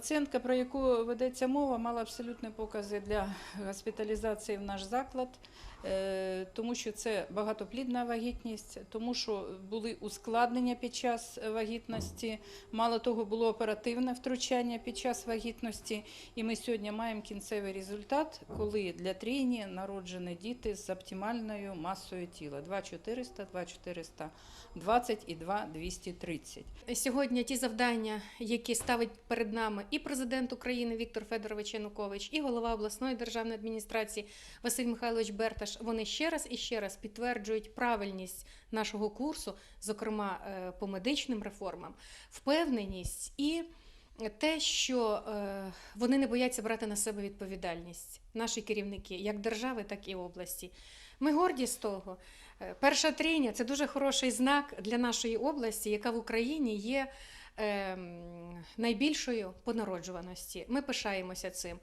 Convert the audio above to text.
Пацієнтка, про яку ведеться мова, мала абсолютні покази для госпіталізації в наш заклад, е, тому що це багатоплідна вагітність, тому що були ускладнення під час вагітності. Мало того, було оперативне втручання під час вагітності. І ми сьогодні маємо кінцевий результат, коли для трійні народжені діти з оптимальною масою тіла 2400, 2420 і 2230. Сьогодні ті завдання, які ставить перед нами і президент України Віктор Федорович Янукович, і голова обласної державної адміністрації Василь Михайлович Берташ, вони ще раз і ще раз підтверджують правильність нашого курсу, зокрема е, по медичним реформам, впевненість і те, що е, вони не бояться брати на себе відповідальність, наші керівники, як держави, так і області. Ми горді з того. Е, Перша трійня це дуже хороший знак для нашої області, яка в Україні є ем, найбільшою по народжуваності. Ми пишаємося цим.